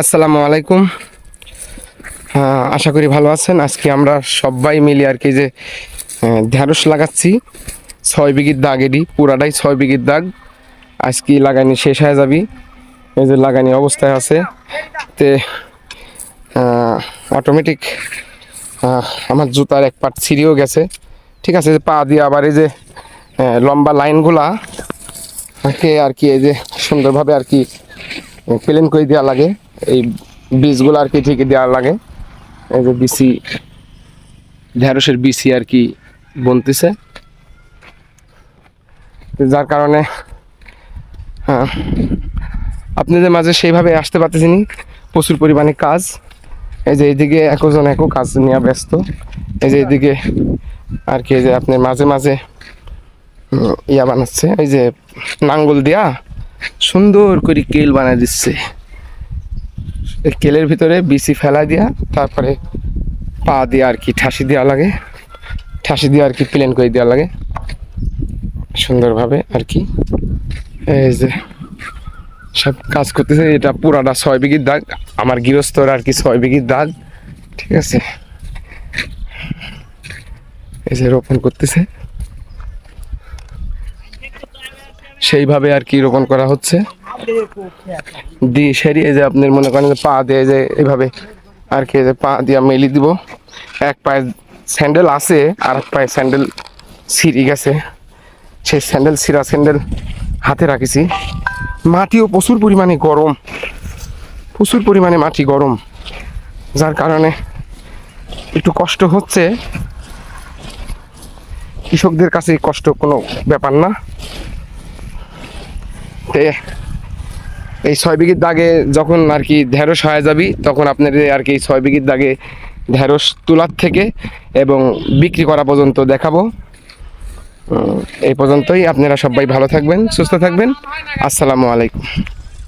আসসালামু আলাইকুম। হ্যাঁ, আশা করি ভালো আছেন। আজকে আমরা সবাই মিলে আর কি যে ঢ্যাঁড়স লাগাচ্ছি। ছয় বিঘির দাগ এডি পুরাটাই ছয় বিঘির দাগ। আজকে লাগানি শেষ হয়ে যাবি। এই যে লাগানি অবস্থায় আছে। তে অটোমেটিক আমার জুতার এক পাট ছিঁড়েও গেছে। ঠিক আছে যে পা দিয়ে আবার এই যে লম্বা লাইনগুলা কে আর কি এই যে সুন্দরভাবে আর কি প্লেন করে দেওয়া লাগে। এই বীজগুলো আর কি ঠিকই দেওয়া লাগে। এই যে বিসি, ঢেঁড়সের বিসি আর কি বনতেছে। যার কারণে হ্যাঁ আপনাদের মাঝে সেইভাবে আসতে পারতেছেন প্রচুর পরিমাণে কাজ। এই যে এইদিকে একজন একও কাজ নিয়ে ব্যস্ত। এই যে এইদিকে আর কি যে আপনার মাঝে মাঝে ইয়া বানাচ্ছে। এই যে নাঙ্গল দিয়া সুন্দর করে কেল বানায় দিচ্ছে। কেলের ভিতরে বিসি ফেলা দিয়া, তারপরে পা দিয়ে আর কি ঠাসি দেওয়া লাগে। ঠাসি দিয়ে আর কি প্লেন করে দেওয়া লাগে। সুন্দরভাবে আর কি। এই যে সব কাজ করতেছে, এটা পুরাটা ছয় বিঘির দাগ। আমার গৃহস্থর আর কি ছয় বিঘির দাগ, ঠিক আছে? এই যে রোপণ করতেছে। সেইভাবে আর কি রোপণ করা হচ্ছে। দিয়ে সেরিয়ে যে আপনার মনে করেন পা দিয়ে যে এইভাবে আর কি যে পা দিয়ে মেলি দিব। এক পায়ে স্যান্ডেল আছে, আর এক পায়ে স্যান্ডেল ছিঁড়ি গেছে। সেই স্যান্ডেল ছিঁড়া স্যান্ডেল হাতে রাখেছি। মাটিও প্রচুর পরিমাণে গরম। প্রচুর পরিমাণে মাটি গরম। যার কারণে একটু কষ্ট হচ্ছে। কৃষকদের কাছে কষ্ট কোনো ব্যাপার না। তে এই ছয় বিঘির দাগে যখন আর কি ঢেঁড়স হয়ে যাবি, তখন আপনাদের আর কি ছয় বিঘির দাগে ঢেঁড়স তোলার থেকে এবং বিক্রি করা পর্যন্ত দেখাবো। এই পর্যন্তই। আপনারা সবাই ভালো থাকবেন, সুস্থ থাকবেন। আসসালামু আলাইকুম।